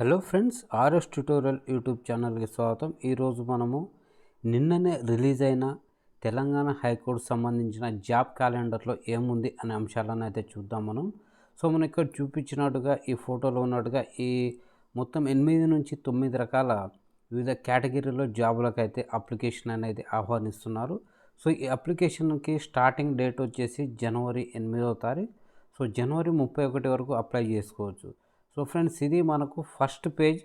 Hello friends RS tutorial YouTube ఛానల్కి స్వాగతం. ఈరోజు మనము నిన్ననే రిలీజ్ అయిన తెలంగాణ హైకోర్టు సంబంధించిన జాబ్ క్యాలెండర్లో ఏముంది అనే అంశాలను అయితే చూద్దాం మనం. సో మనం ఇక్కడ చూపించినట్టుగా ఈ ఫోటోలో ఉన్నట్టుగా ఈ మొత్తం ఎనిమిది నుంచి తొమ్మిది రకాల వివిధ కేటగిరీలో జాబులకు అయితే అప్లికేషన్ అనేది ఆహ్వానిస్తున్నారు. సో ఈ అప్లికేషన్కి స్టార్టింగ్ డేట్ వచ్చేసి జనవరి ఎనిమిదవ తారీఖు. సో జనవరి ముప్పై ఒకటి వరకు అప్లై చేసుకోవచ్చు. సో ఫ్రెండ్స్ ఇది మనకు first page.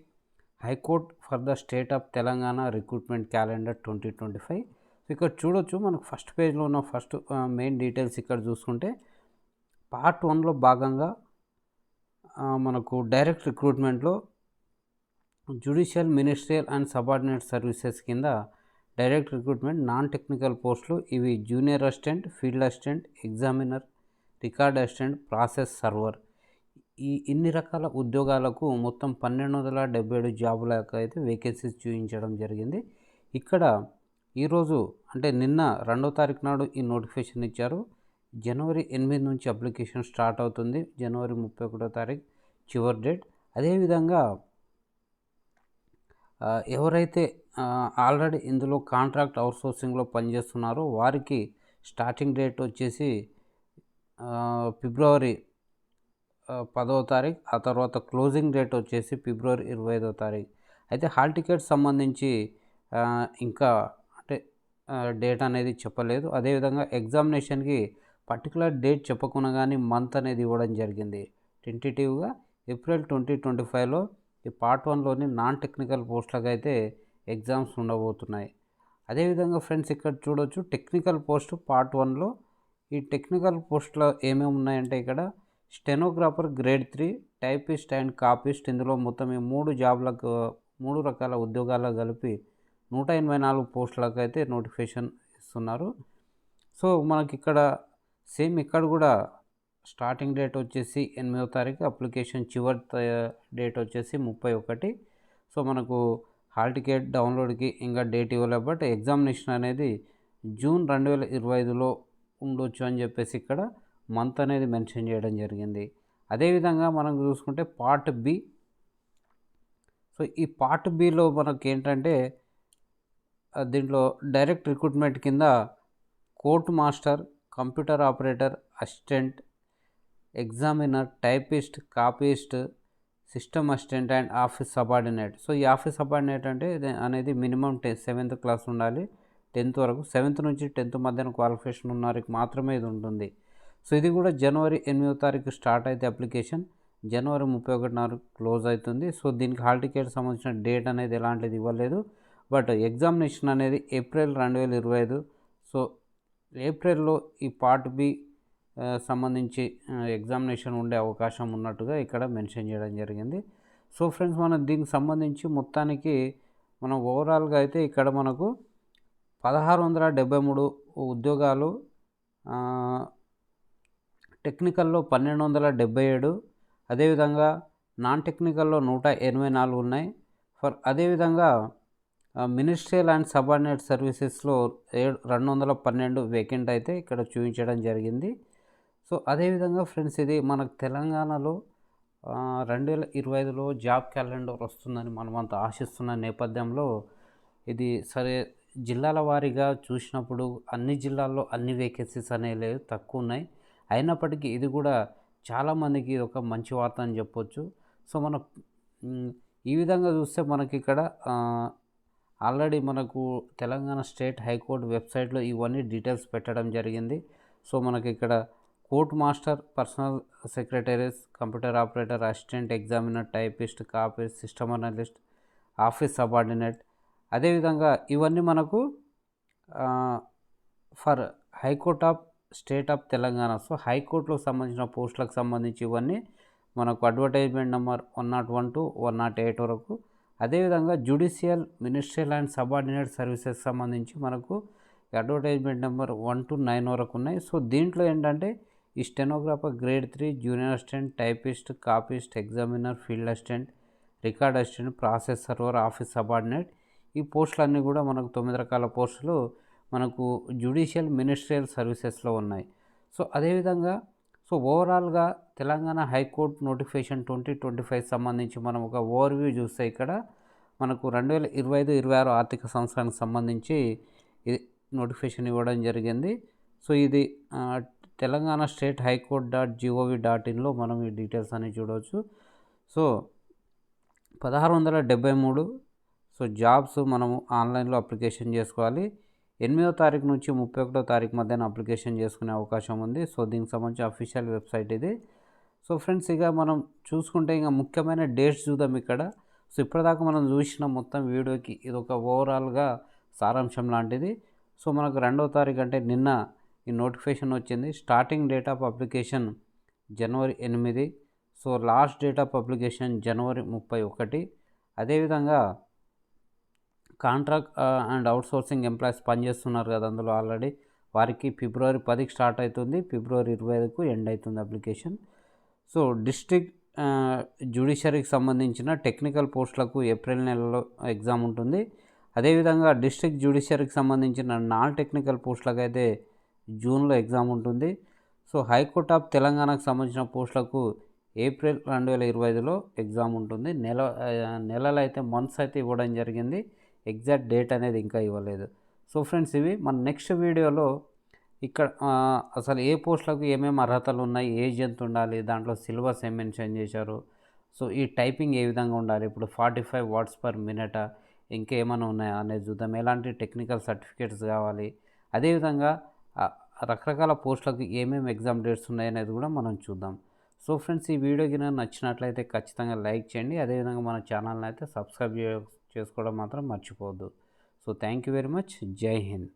High court for the state of Telangana recruitment calendar twenty twenty five. So ఇక్కడ చూడొచ్చు మనకు ఫస్ట్ పేజ్లో ఉన్న ఫస్ట్ మెయిన్ డీటెయిల్స్ ఇక్కడ చూసుకుంటే పార్ట్ వన్లో భాగంగా మనకు direct రిక్రూట్మెంట్లో judicial ministerial and subordinate services కింద డైరెక్ట్ రిక్రూట్మెంట్ నాన్ టెక్నికల్ పోస్టులు. ఇవి junior assistant field assistant examiner record assistant process server. ఈ ఇన్ని రకాల ఉద్యోగాలకు మొత్తం పన్నెండు వందల డెబ్బై ఏడు జాబులకు అయితే వేకెన్సీస్ చూపించడం జరిగింది. ఇక్కడ ఈరోజు అంటే నిన్న రెండో తారీఖు నాడు ఈ నోటిఫికేషన్ ఇచ్చారు. జనవరి ఎనిమిది నుంచి అప్లికేషన్ స్టార్ట్ అవుతుంది. జనవరి ముప్పై ఒకటో తారీఖు చివరి డేట్ అదేవిధంగా ఎవరైతే ఆల్రెడీ ఇందులో కాంట్రాక్ట్ అవుట్సోర్సింగ్లో పనిచేస్తున్నారో వారికి స్టార్టింగ్ డేట్ వచ్చేసి ఫిబ్రవరి పదవ తారీఖు ఆ తర్వాత క్లోజింగ్ డేట్ వచ్చేసి ఫిబ్రవరి ఇరవై ఐదో తారీఖు. అయితే హాల్ టికెట్ సంబంధించి ఇంకా అంటే డేట్ అనేది చెప్పలేదు. అదేవిధంగా ఎగ్జామినేషన్కి పర్టికులర్ డేట్ చెప్పకుండా కానీ మంత్ అనేది ఇవ్వడం జరిగింది. టెంటేటివ్గా ఏప్రిల్ ట్వంటీ ట్వంటీ ఫైవ్లో ఈ పార్ట్ వన్లోని నాన్ టెక్నికల్ పోస్టులకు అయితే ఎగ్జామ్స్ ఉండబోతున్నాయి. అదేవిధంగా ఫ్రెండ్స్ ఇక్కడ చూడొచ్చు టెక్నికల్ పోస్ట్ పార్ట్ వన్లో. ఈ టెక్నికల్ పోస్టులో ఏమేమి ఉన్నాయంటే ఇక్కడ stenographer grade three typist and copyist. ఇందులో మొత్తం ఈ మూడు జాబ్లకు మూడు రకాల ఉద్యోగాలకు కలిపి నూట ఎనభై నాలుగు పోస్టులకు అయితే నోటిఫికేషన్ ఇస్తున్నారు. సో మనకి ఇక్కడ సేమ్ ఇక్కడ కూడా స్టార్టింగ్ డేట్ వచ్చేసి ఎనిమిదో తారీఖు అప్లికేషన్ చివరి డేట్ వచ్చేసి ముప్పై ఒకటి. సో మనకు హాల్ టికెట్ డౌన్లోడ్కి ఇంకా డేట్ ఇవ్వలేదు బట్ ఎగ్జామినేషన్ అనేది జూన్ రెండు వేల ఇరవై ఐదులో ఉండొచ్చు అని చెప్పేసి ఇక్కడ మంత్ అనేది మెన్షన్ చేయడం జరిగింది. అదేవిధంగా మనం చూసుకుంటే పార్ట్ బి సో ఈ పార్ట్ బిలో మనకి ఏంటంటే దీంట్లో డైరెక్ట్ రిక్రూట్మెంట్ కింద court master computer operator assistant examiner typist copyist system assistant and office subordinate so ఈ ఆఫీస్ సబార్డినేట్ అంటే అనేది మినిమం టె సెవెంత్ క్లాస్ ఉండాలి. టెన్త్ వరకు సెవెంత్ నుంచి టెన్త్ మధ్యన క్వాలిఫికేషన్ ఉన్న వారికి మాత్రమే ఇది ఉంటుంది. సో ఇది కూడా జనవరి ఎనిమిదో తారీఖు స్టార్ట్ అయితే అప్లికేషన్. జనవరి ముప్పై ఒకటి నాలుగు క్లోజ్ అవుతుంది. సో దీనికి హాల్ టికెట్ సంబంధించిన డేట్ అనేది ఎలాంటిది ఇవ్వలేదు. బట్ ఎగ్జామినేషన్ అనేది ఏప్రిల్ రెండు వేల ఇరవై ఐదు. సో ఏప్రిల్లో ఈ పార్ట్ బి సంబంధించి ఎగ్జామినేషన్ ఉండే అవకాశం ఉన్నట్టుగా ఇక్కడ మెన్షన్ చేయడం జరిగింది. సో ఫ్రెండ్స్ మనం దీనికి సంబంధించి మొత్తానికి మనం ఓవరాల్గా అయితే ఇక్కడ మనకు పదహారు వందల డెబ్బై మూడు ఉద్యోగాలు టెక్నికల్లో పన్నెండు వందల డెబ్బై ఏడు అదేవిధంగా నాన్ టెక్నికల్లో నూట ఎనభై నాలుగు ఉన్నాయి. ఫర్ అదేవిధంగా మినిస్ట్రియల్ అండ్ సబార్డినేట్ సర్వీసెస్లో ఏడు రెండు వందల పన్నెండు వేకెంట్ అయితే ఇక్కడ చూపించడం జరిగింది. సో అదేవిధంగా ఫ్రెండ్స్ ఇది మనకు తెలంగాణలో రెండు వేల ఇరవై ఐదులో జాబ్ క్యాలెండర్ వస్తుందని మనమంతా ఆశిస్తున్న నేపథ్యంలో ఇది సరే జిల్లాల వారీగా చూసినప్పుడు అన్ని జిల్లాల్లో అన్ని వేకెన్సీస్ అనేవి లేవు తక్కువ ఉన్నాయి. అయినప్పటికీ ఇది కూడా చాలామందికి ఒక మంచి వార్త అని చెప్పొచ్చు. సో మన ఈ విధంగా చూస్తే మనకి ఇక్కడ ఆల్రెడీ మనకు తెలంగాణ స్టేట్ హైకోర్టు వెబ్సైట్లో ఇవన్నీ డీటెయిల్స్ పెట్టడం జరిగింది. సో మనకి ఇక్కడ court master personal secretaries computer operator assistant examiner typist copies system analyst office subordinate. అదేవిధంగా ఇవన్నీ మనకు for high court of state of Telangana. So హైకోర్టులో సంబంధించిన పోస్టులకు సంబంధించి ఇవన్నీ మనకు advertisement number one nought one two one nought eight వరకు. అదేవిధంగా judicial ministerial and subordinate services సంబంధించి మనకు advertisement number one two nine వరకు ఉన్నాయి. సో దీంట్లో ఏంటంటే ఈ stenographer grade three junior assistant typist copyist examiner field assistant record assistant process server office subordinate ఈ పోస్టులన్నీ కూడా మనకు తొమ్మిది రకాల పోస్టులు మనకు జ్యుడిషియల్ మినిస్ట్రియల్ సర్వీసెస్లో ఉన్నాయి. సో అదేవిధంగా సో ఓవరాల్గా Telangana high court notification twenty twenty five సంబంధించి మనం ఒక ఓవర్వ్యూ చూస్తే ఇక్కడ మనకు రెండు వేల ఇరవై ఐదు ఇరవై ఆరు ఆర్థిక సంవత్సరానికి సంబంధించి ఇది నోటిఫికేషన్ ఇవ్వడం జరిగింది. సో ఇది Telangana state high court dot gov dot ఇన్లో మనం ఈ డీటెయిల్స్ అనేవి చూడవచ్చు. సో పదహారు వందల డెబ్బై మూడు సో జాబ్స్ మనము ఆన్లైన్లో అప్లికేషన్ చేసుకోవాలి. ఎనిమిదో తారీఖు నుంచి ముప్పై ఒకటో తారీఖు మధ్యన అప్లికేషన్ చేసుకునే అవకాశం ఉంది. సో దీనికి సంబంధించి అఫీషియల్ వెబ్సైట్ ఇది. సో ఫ్రెండ్స్ ఇక మనం చూసుకుంటే ఇంకా ముఖ్యమైన డేట్స్ చూద్దాం ఇక్కడ. సో ఇప్పటిదాకా మనం చూసిన మొత్తం వీడియోకి ఇది ఒక ఓవరాల్గా సారాంశం లాంటిది. సో మనకు రెండవ తారీఖు అంటే నిన్న ఈ నోటిఫికేషన్ వచ్చింది. స్టార్టింగ్ డేట్ ఆఫ్ అప్లికేషన్ జనవరి ఎనిమిది. So last date of application జనవరి ముప్పై ఒకటి. అదేవిధంగా కాంట్రాక్ట్ అండ్ అవుట్సోర్సింగ్ ఎంప్లాయీస్ పనిచేస్తున్నారు కదా అందులో ఆల్రెడీ. వారికి ఫిబ్రవరి పదికి స్టార్ట్ అవుతుంది. ఫిబ్రవరి ఇరవై ఐదుకు ఎండ్ అవుతుంది అప్లికేషన్. సో డిస్ట్రిక్ట్ జ్యుడిషియరీకి సంబంధించిన టెక్నికల్ పోస్టులకు ఏప్రిల్ నెలలో ఎగ్జామ్ ఉంటుంది. అదేవిధంగా డిస్ట్రిక్ట్ జ్యుడిషియరీకి సంబంధించిన నాన్ టెక్నికల్ పోస్టులకు అయితే జూన్లో ఎగ్జామ్ ఉంటుంది. సో హైకోర్ట్ ఆఫ్ తెలంగాణకు సంబంధించిన పోస్టులకు ఏప్రిల్ రెండు వేల ఇరవై ఐదులో ఎగ్జామ్ ఉంటుంది. నెల నెలలు అయితే మంత్స్ అయితే ఇవ్వడం జరిగింది. ఎగ్జాక్ట్ డేట్ అనేది ఇంకా ఇవ్వలేదు. సో ఫ్రెండ్స్ ఇవి మన నెక్స్ట్ వీడియోలో ఇక్కడ అసలు ఏ పోస్టులకు ఏమేమి అర్హతలు ఉన్నాయి ఏజ్ ఎంత ఉండాలి దాంట్లో సిలబస్ ఏం మెన్షన్ చేశారు సో ఈ టైపింగ్ ఏ విధంగా ఉండాలి ఇప్పుడు forty five words per minute ఇంకేమైనా ఉన్నాయా అనేది చూద్దాం. ఎలాంటి టెక్నికల్ సర్టిఫికేట్స్ కావాలి అదేవిధంగా రకరకాల పోస్టులకు ఏమేమి ఎగ్జామ్ డేట్స్ ఉన్నాయనేది కూడా మనం చూద్దాం. సో ఫ్రెండ్స్ ఈ వీడియో కింద నచ్చినట్లయితే ఖచ్చితంగా లైక్ చేయండి అదేవిధంగా మన ఛానల్ని అయితే సబ్స్క్రైబ్ చేయ చేసుకోవడం మాత్రం మర్చిపోవద్దు. So thank you very much. జై హింద్.